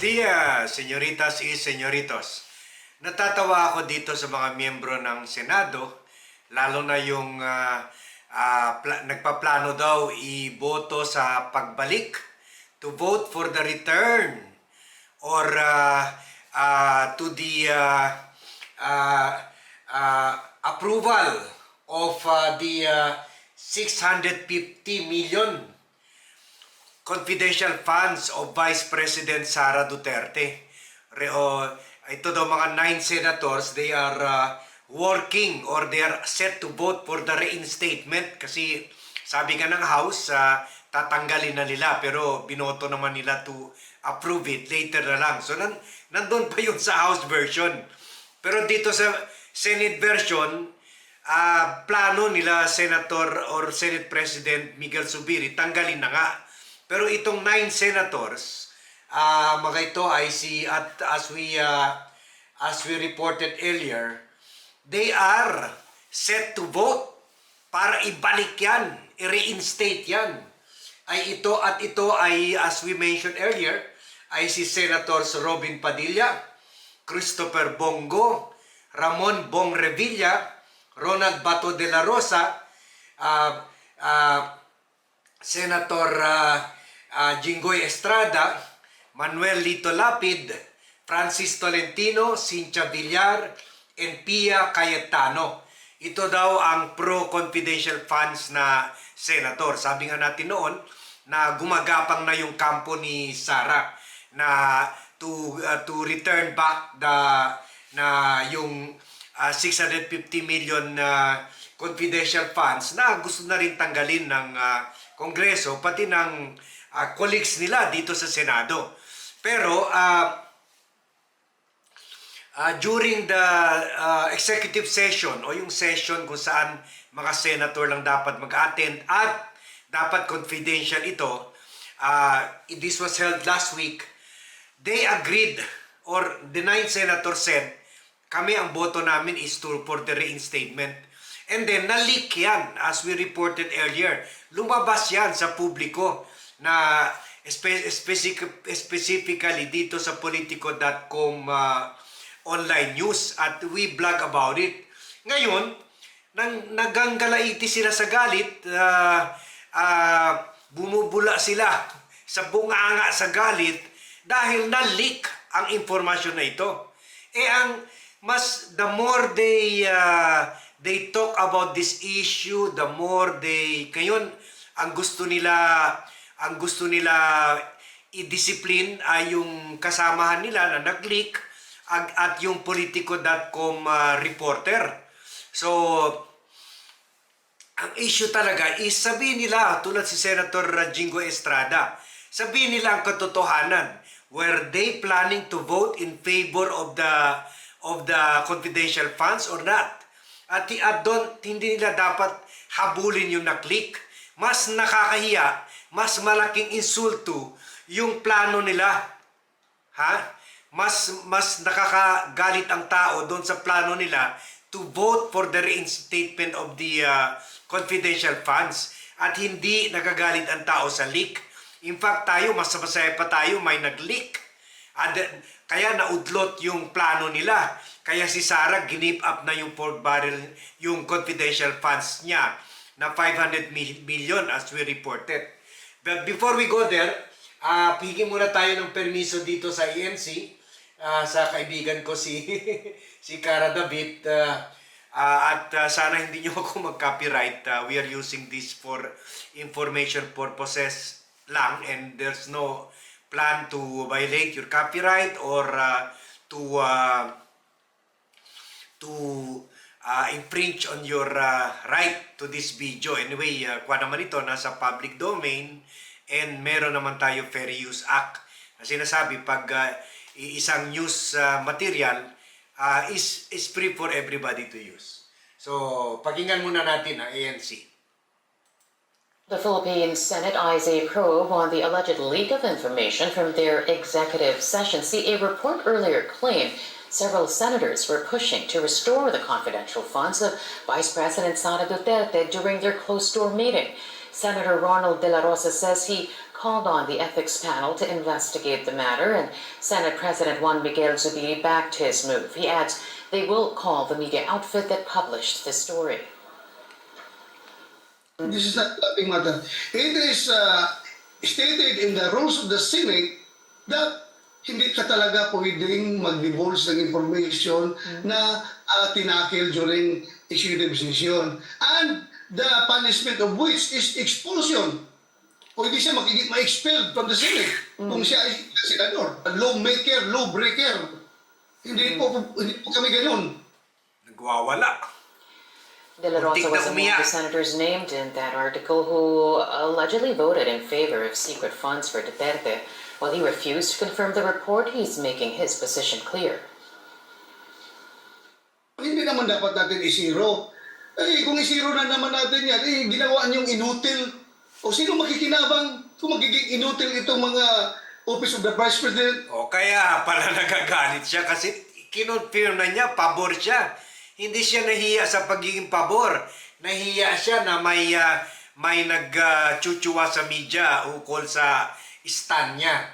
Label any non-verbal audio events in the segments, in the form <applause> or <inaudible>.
Padilla, señoritas y señoritos. Natatawa ako dito sa mga miyembro ng Senado, lalo na yung ah, pla- nagpaplano daw iboto sa pagbalik to vote for the return or ah, ah, to the ah, ah, ah, approval of ah, the ah, 650 million confidential funds of Vice President Sara Duterte. Re, ito daw mga nine senators, they are uh, working or they are set to vote for the reinstatement kasi sabi nga ng House, uh, tatanggalin na nila pero binoto naman nila to approve it later na lang. So nan, nandun pa yun sa House version. Pero dito sa Senate version, ah plano nila Senator or Senate President Miguel Subiri, tanggalin na nga. Pero itong nine senators, ah mga ito ay si, at as we, ah, as we reported earlier, they are set to vote para ibalik yan, i-reinstate yan. Ay ito at ito ay, as we mentioned earlier, ay si Senators Robin Padilla, Christopher Bongo, Ramon Bong Revilla, Ronald Bato de la Rosa, ah, ah, Senator ah, ah, Jinggoy Estrada, Manuel Lito Lapid, Francis Tolentino, Cynthia Villar, and Pia Cayetano. Ito daw ang pro-confidential funds na senator. Sabi nga natin noon na gumagapang na yung kampo ni Sara na to uh, to return back the na yung uh, 650 million na confidential funds na gusto na rin tanggalin ng uh, Kongreso pati ng uh, colleagues nila dito sa Senado. Pero uh, uh, during the uh, executive session o yung session kung saan mga senator lang dapat mag-attend at dapat confidential ito, uh, this was held last week, they agreed or the nine senator said, kami ang boto namin is to for the reinstatement. And then, na-leak yan, as we reported earlier. Lumabas yan sa publiko na spe- specific- specifically dito sa politico.com uh, online news at we blog about it. Ngayon, nang naganggalaiti sila sa galit, uh, uh, bumubula sila sa bunganga sa galit dahil na-leak ang informasyon na ito. Eh ang mas the more they uh, they talk about this issue, the more they ngayon ang gusto nila ang gusto nila i-discipline ay yung kasamahan nila na nag-leak at, at yung politico.com uh, reporter. So, ang issue talaga is sabihin nila, tulad si Senator Jingo Estrada, sabihin nila ang katotohanan. Were they planning to vote in favor of the of the confidential funds or not? At, at doon, hindi nila dapat habulin yung na-click. Mas nakakahiya, mas malaking insulto yung plano nila. Ha? Mas mas nakakagalit ang tao doon sa plano nila to vote for the reinstatement of the uh, confidential funds at hindi nagagalit ang tao sa leak. In fact, tayo, mas masaya pa tayo, may nag-leak. At, kaya naudlot yung plano nila. Kaya si Sarah ginip up na yung Fort Barrel, yung confidential funds niya na 500 mil- million as we reported. But before we go there, uh, pigin muna tayo ng permiso dito sa ENC ah, sa kaibigan ko si <laughs> si Cara David ah, ah, at ah, sana hindi niyo ako mag-copyright. Ah, we are using this for information purposes lang and there's no plan to violate your copyright or ah, to ah, to uh, infringe on your uh, right to this video. Anyway, uh, kwa naman ito, nasa public domain and meron naman tayo Fair Use Act na sinasabi pag uh, isang news uh, material uh, is, is free for everybody to use. So, pakinggan muna natin ang ANC. The Philippine Senate eyes a probe on the alleged leak of information from their executive session. See, a report earlier claimed several senators were pushing to restore the confidential funds of Vice President Sara Duterte during their closed-door meeting. Senator Ronald De La Rosa says he called on the ethics panel to investigate the matter, and Senate President Juan Miguel Zubiri backed his move. He adds they will call the media outfit that published the story. This is laughing matter. It is uh, stated in the rules of the Senate that hindi ka talaga pwedeng mag-divulge ng information na uh, tinakil during executive session. And the punishment of which is expulsion. Pwede siya makikip ma-expelled from the Senate kung siya ay senador. Lawmaker, lawbreaker. Hindi po, hindi po kami ganun. Nagwawala. De La Rosa was among the senators named in that article who allegedly voted in favor of secret funds for Duterte. While he refused to confirm the report, he's making his position clear. Hindi naman dapat natin isiro. Eh, kung isiro na naman natin yan, eh, ginawa niyong inutil. O sino makikinabang kung magiging inutil itong mga Office of the Vice President? O kaya pala <laughs> nagagalit siya kasi kinonfirm na niya, pabor siya. Hindi siya nahiya sa pagiging pabor. Nahiya siya na may ah, may nagchuchuwa sa media ukol sa stand niya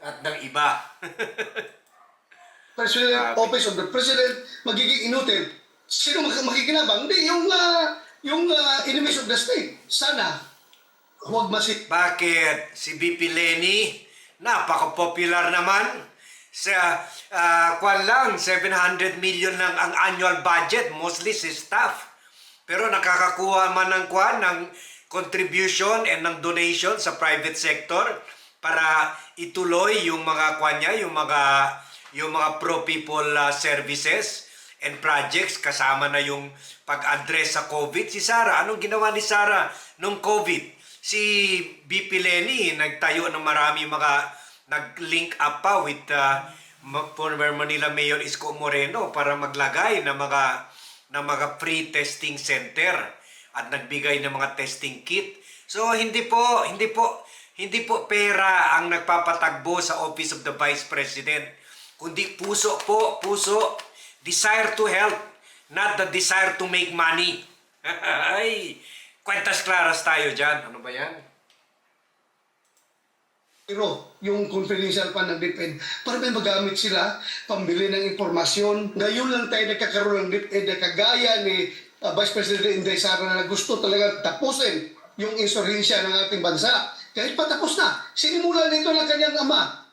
at ng iba. <laughs> President, Grabe. Office of the President, magiging inutil. Sino mak- makikinabang? Hindi, yung, ah, yung ah, enemies of the state. Sana, huwag masi... Bakit? Si BP Lenny, napaka-popular naman. Sa, uh, kwan lang, 700 million lang ang annual budget, mostly si staff. Pero nakakakuha man ng kwan, ng contribution and ng donation sa private sector para ituloy yung mga kwan niya, yung mga, yung mga pro-people uh, services and projects kasama na yung pag-address sa COVID. Si Sara, anong ginawa ni Sara nung COVID? Si BP Lenny nagtayo ng marami mga nag-link up pa with uh, former Manila Mayor Isko Moreno para maglagay ng mga ng mga free testing center at nagbigay ng mga testing kit. So hindi po hindi po hindi po pera ang nagpapatagbo sa Office of the Vice President, kundi puso po, puso, desire to help, not the desire to make money. <laughs> Ay, kwentas claras tayo dyan. Ano ba yan? Pero yung confidential fund ng DepEd para may magamit sila pambili ng impormasyon. Ngayon lang tayo nagkakaroon ng DepEd na kagaya ni uh, Vice President Inday Sara na gusto talaga tapusin yung insurhensya ng ating bansa. Kahit patapos na, nito ng kanyang ama.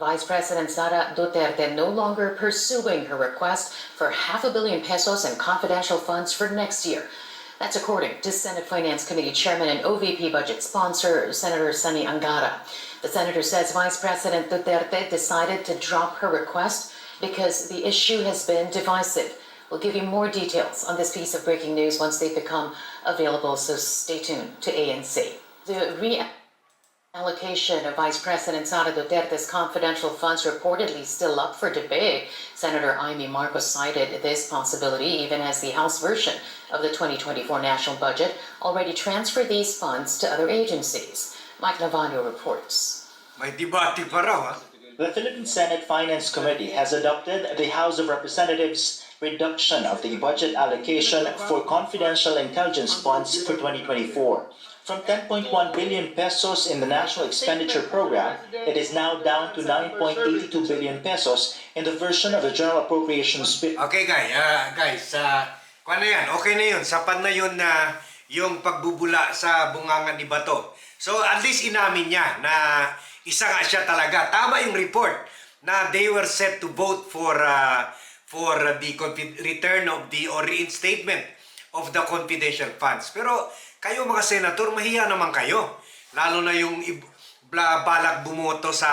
Vice President Sara Duterte no longer pursuing her request for half a billion pesos in confidential funds for next year. That's according to Senate Finance Committee Chairman and OVP budget sponsor, Senator Sunny Angara. The senator says Vice President Duterte decided to drop her request because the issue has been divisive. We'll give you more details on this piece of breaking news once they become available, so stay tuned to ANC. The reallocation of Vice President Sara Duterte's confidential funds reportedly still up for debate. Senator Amy Marcos cited this possibility even as the House version of the 2024 national budget already transferred these funds to other agencies. Mike Navarro reports. May debate pa raw ha? The Philippine Senate Finance Committee has adopted the House of Representatives reduction of the budget allocation for confidential intelligence funds for 2024. From 10.1 billion pesos in the National Expenditure Program, it is now down to 9.82 billion pesos in the version of the General Appropriations Bill. Okay guys, ah, guys, uh, kung ano yan, okay na yun. Sapat na yun na yung pagbubula sa bungangan ni Bato. So at least inamin niya na isa nga siya talaga. Tama yung report na they were set to vote for uh, for the return of the or reinstatement of the confidential funds. Pero kayo mga senator, mahiya naman kayo. Lalo na yung balak bumoto sa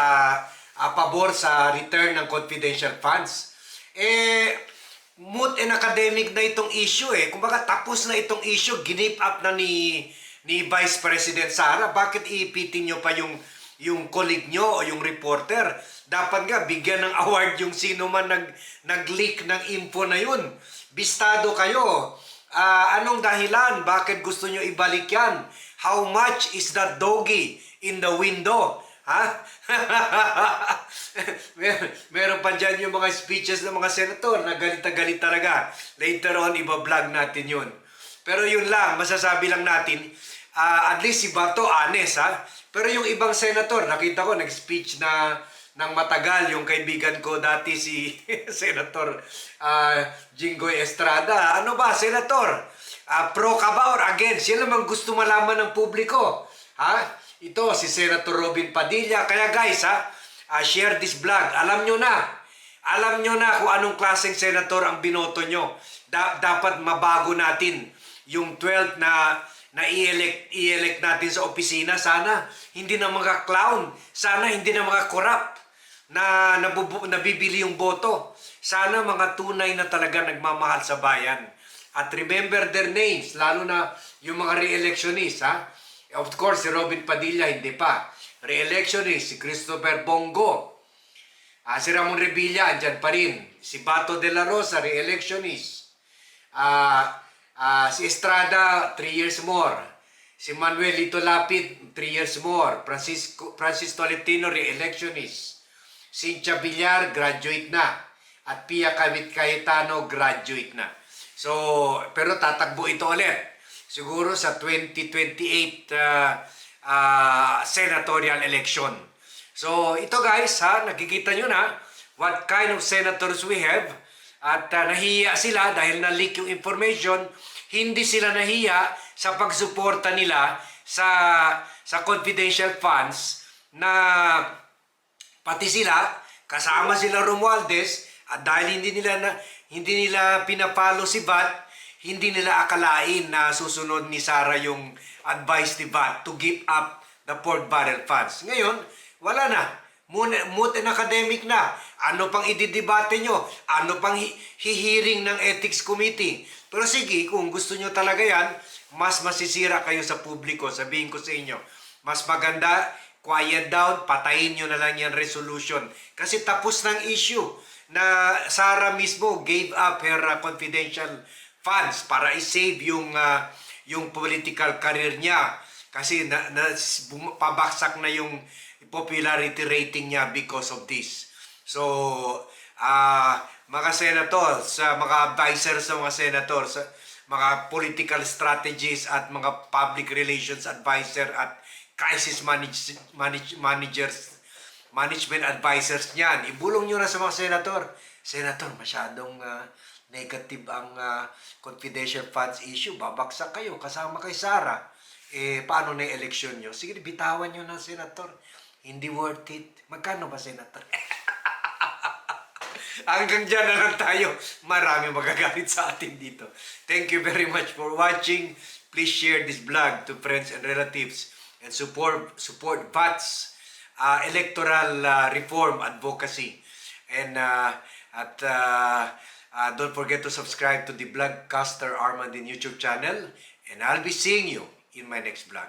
ah, pabor sa return ng confidential funds. Eh, moot and academic na itong issue eh. Kumbaga tapos na itong issue, ginip up na ni ni Vice President Sara. Bakit iipitin nyo pa yung yung colleague nyo o yung reporter? Dapat nga bigyan ng <laughs> award yung sino man nag nag-leak ng info na yun. Bistado kayo. Ah, anong dahilan? Bakit gusto nyo ibalik yan? How much is that doggy in the window? Ha? <laughs> Mer- meron pa dyan yung mga speeches ng mga senator na galit na galit talaga. Later on, iba-vlog natin yun. Pero yun lang, masasabi lang natin, Ah, at least si Bato, honest ha. Pero yung ibang senator, nakita ko nag-speech na ng matagal yung kaibigan ko dati si <laughs> Senator ah, Jinggoy Estrada. Ano ba, Senator? Ah, pro ka ba or against? Yan naman gusto malaman ng publiko. Ha? Ito, si Senator Robin Padilla. Kaya guys, ha? ah, share this vlog. Alam nyo na. Alam nyo na kung anong klaseng senator ang binoto nyo. Da- dapat mabago natin yung 12 na na i-elect, i-elect natin sa opisina. Sana hindi na mga clown. Sana hindi na mga corrupt na nabubu- nabibili yung boto. Sana mga tunay na talaga nagmamahal sa bayan. At remember their names, lalo na yung mga re-electionists, ha? Of course, si Robin Padilla, hindi pa. Re-electionist, si Christopher Bongo, Ah, si Ramon Revilla, andyan pa rin. Si Bato de la Rosa, re-electionist. Ah, ah, si Estrada, 3 years more. Si Manuel Lito Lapid, 3 years more. Francisco, Francis Tolentino, re-electionist. Cynthia Villar, graduate na. At Pia Kavit Cayetano, graduate na. So, pero tatakbo ito ulit. Siguro sa 2028 ah, ah, senatorial election. So, ito guys, ha, nakikita nyo na what kind of senators we have. At uh, nahiya sila dahil na-leak yung information. Hindi sila nahiya sa pagsuporta nila sa sa confidential funds na pati sila kasama sila Romualdez at dahil hindi nila na, hindi nila pinapalo si Bat, hindi nila akalain na susunod ni Sara yung advice ni Bat to give up the pork barrel funds. Ngayon, wala na. Moot and academic na. Ano pang ididebate nyo? Ano pang hi- hihiring ng ethics committee? Pero sige, kung gusto nyo talaga yan, mas masisira kayo sa publiko. Sabihin ko sa inyo, mas maganda, quiet down, patayin nyo na lang yan resolution. Kasi tapos ng issue na Sara mismo gave up her uh, confidential funds para i-save yung, uh, yung political career niya. Kasi na, na, pabaksak na yung popularity rating niya because of this. So, ah mga senators, sa mga advisors sa mga senators, sa mga political strategies at mga public relations advisor at crisis manage, manage, managers, management advisors niyan, ibulong nyo na sa mga senator. Senator, masyadong ah, negative ang ah, confidential funds issue. Babaksak kayo kasama kay Sara. Eh, paano na eleksyon nyo? Sige, bitawan nyo na, Senator. Hindi worth it. Magkano ba, Senator? <laughs> Hanggang dyan na lang tayo. Marami magagalit sa atin dito. Thank you very much for watching. Please share this vlog to friends and relatives and support support VATS uh, electoral uh, reform advocacy. And uh, at uh, uh, don't forget to subscribe to the Vlogcaster Armand in YouTube channel. And I'll be seeing you in my next vlog.